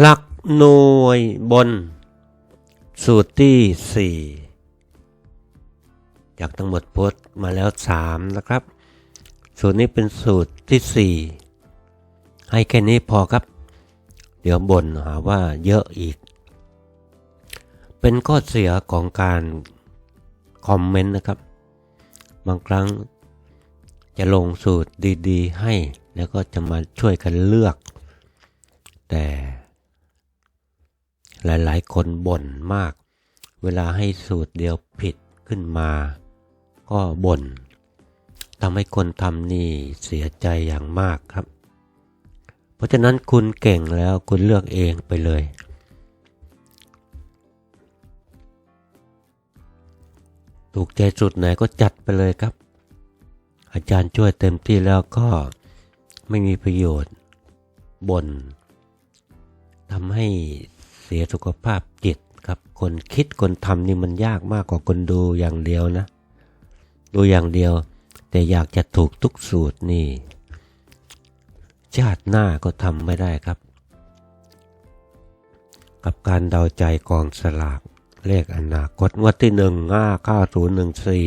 หลักหน่วยบน สูตรที่ 4 จากทั้งหมดโพสต์มาแล้ว 3 นะครับ สูตรนี้เป็นสูตรที่ 4 ให้แค่นี้พอครับ เดี๋ยวบ่นหาว่าเยอะอีก เป็นข้อเสียของการคอมเมนต์นะครับ บางครั้งจะลงสูตรดี ๆ ให้ แล้วก็จะมาช่วยกันเลือก แต่ หลายๆ คนบ่นมาก เวลาให้สูตรเดียวผิดขึ้นมา ก็บ่นทำให้คนทำนี่เสียใจอย่างมากครับ เพราะฉะนั้นคุณเก่งแล้วคุณเลือกเองไปเลย ถูกใจสุดไหนก็จัดไปเลยครับ อาจารย์ช่วยเต็มที่แล้วก็ไม่มีประโยชน์บ่นทำให้ เสียสุขภาพจิตครับ คนคิดคนทำนี่มันยากมากกว่าคนดูอย่างเดียวนะ ดูอย่างเดียว แต่อยากจะถูกทุกสูตรนี่ ชาติหน้าก็ทำไม่ได้ครับ กับการเดาใจกองสลากเลขอนาคตงวดที่หนึ่งห้าเก้าศูนย์หนึ่งสี่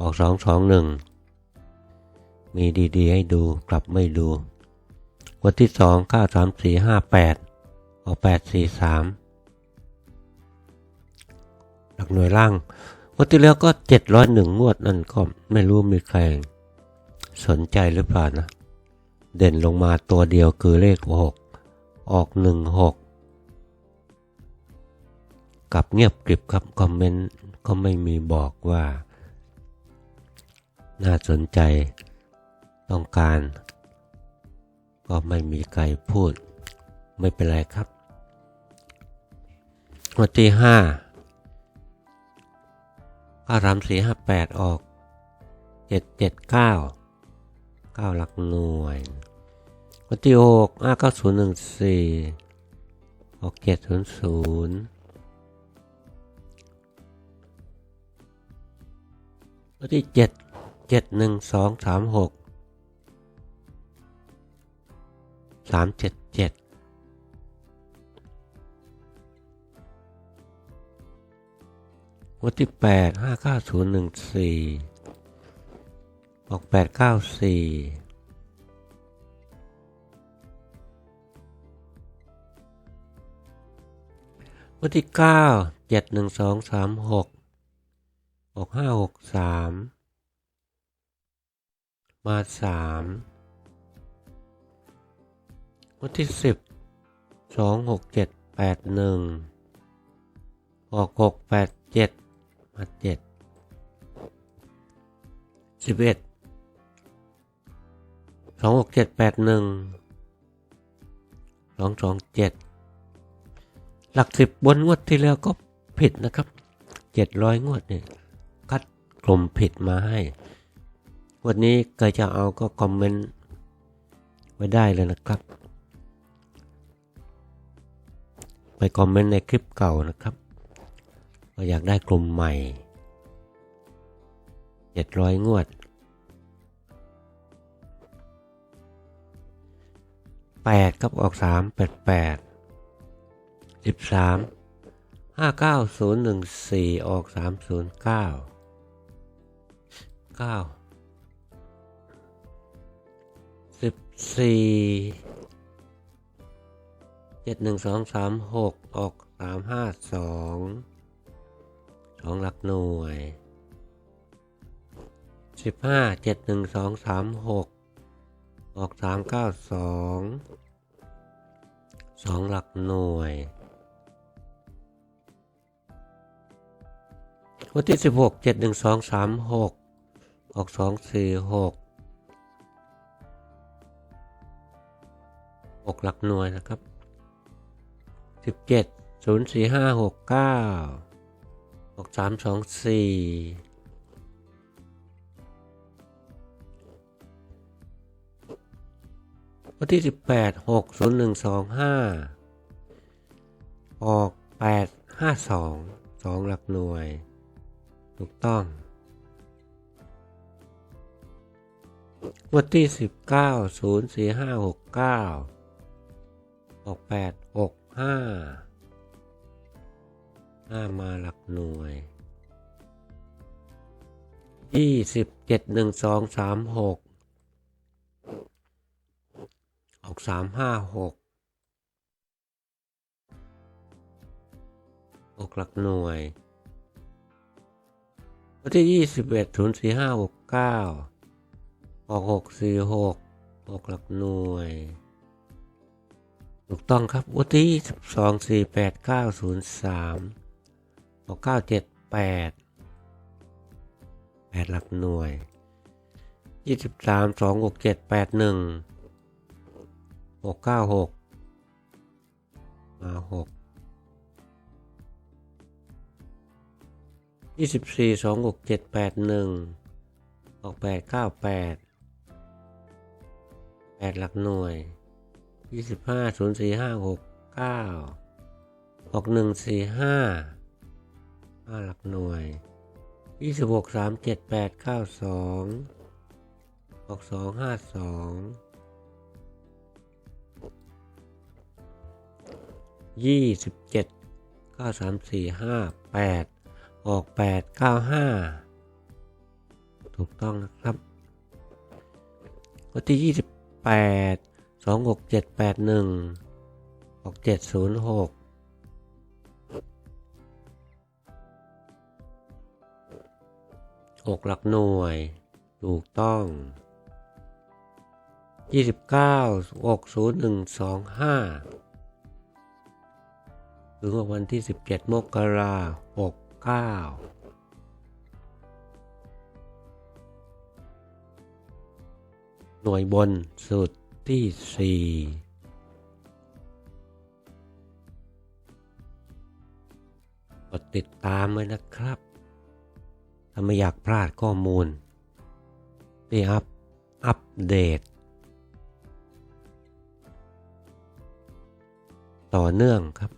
ออกสองสองหนึ่งมีดีๆให้ดูกลับไม่ดู วันที่สองเก้าสามสี่ห้าแปด ออกแปดสี่สามหลักหน่วยล่างงวันที่แล้วก็เจ็ดร้อยหนึ่งงวดนั่นก็ไม่รู้มีใครสนใจหรือเปล่านะ เด่นลงมาตัวเดียวคือเลขหกออกหนึ่งหกกับเงียบกริบครับ คอมเมนต์ก็ไม่มีบอกว่า น่าสนใจต้องการ ก็ไม่มีใครพูด ไม่เป็นไรครับ วันที่ห้าข้าสามสี่ห้าแปดออกเจ็ดเจ็ดเก้าเก้าหลักหน่วยวันที่หกห้าเก้าศูนย์หนึ่งสี่ออกเจ็ดศูนย์ศูนย์วันที่เจ็ดเจ็ดหนึ่งสองสามหกสามเจ็ดเจ็ด วันที่แปดห้าเก้าศูนย์หนึ่งสี่ออกแปดเก้าสี่วันที่เก้าเจ็ดหนึ่งสองสามหกออกห้าหกสามมาสามวันที่สิบสองหกเจ็ดแปดหนึ่งออกหกแปดเจ็ด มาเจ็ดสิบเอ็ดสองหกเจ็ดแปดหนึ่งสองสองเจ็ดหลักสิบบนงวดที่แล้วก็ผิดนะครับเจ็ดร้อยงวดเนี่ยคัดกลมผิดมาให้ วันนี้ใครจะเอาก็คอมเมนต์ไว้ได้เลยนะครับ ไปคอมเมนต์ในคลิปเก่านะครับ ว่าอยากได้กลุ่มใหม่เจ็ดร้อยงวดแปดครับออกสามแปดแปดสิบสามห้าเก้าศูนย์หนึ่งสี่ออกสามศูนย์เก้าเก้าสิบสี่เจ็ดหนึ่งสองสามหกออกสามห้าสอง สองหลักหน่วยสิบห้าเจ็ดหนึ่งสองสามหกออกสามเก้าสองสองหลักหน่วย วันที่สิบหกเจ็ดหนึ่งสองสามหกออกสองสี่หกหกหลักหน่วยนะครับสิบเจ็ดศูนย์สี่ห้าห กเก้าออกสามสองสี่วันที่สิบแปดหกศูนย์หนึ่งสองห้าออกแปดห้าสองสองหลักหน่วย ถูกต้องวันที่สิบเก้าศูนย์สี่ห้าหกเก้าออกแปดหกห้า ห้ามาหลักหน่วยยี่สิบเจ็ดหนึ่งสองสามหกออกสามห้าหกออกหลักหน่วยวันที่ยี่สิบเอ็ดศูนย์สี่ห้าหกเก้าออกหกสี่หกออกหลักหน่วย ถูกต้องครับวันที่สิบสองสี่แปดเก้าศูนย์สาม ออกเก้าเจ็ดแปดแปดหลักหน่วยยี่สิบสามสองหกเจ็ดแปดหนึ่งหกเก้าหกมาหกยี่สิบสี่สองหกเจ็ดแปดหนึ่งออกแปดเก้าแปดแปดหลักหน่วยยี่สิบห้าศูนย์สี่ห้าหกเก้าหกหนึ่งสี่ห้า ห้าหลักหน่วยยี่สิบหกสามเจ็ดแปดเก้าสองหกสองห้าสองยี่สิบเจ็ดเก้าสามสี่ห้าแปดออกแปดเก้าห้าถูกต้องนะครับวันที่ยี่สิบแปดสองหกเจ็ดแปดหนึ่งหกเจ็ดศูนย์หก หกหลักหน่วย ถูกต้องยี่สิบเก้าหกศูนย์หนึ่งสองห้าถึงวันที่สิบเจ็ดมกราหกเก้าหน่วยบนสุดที่สี่กดติดตามเลยนะครับ ถ้าไม่อยากพลาดข้อมูลไปอัพอัปเดต ต่อเนื่องครับ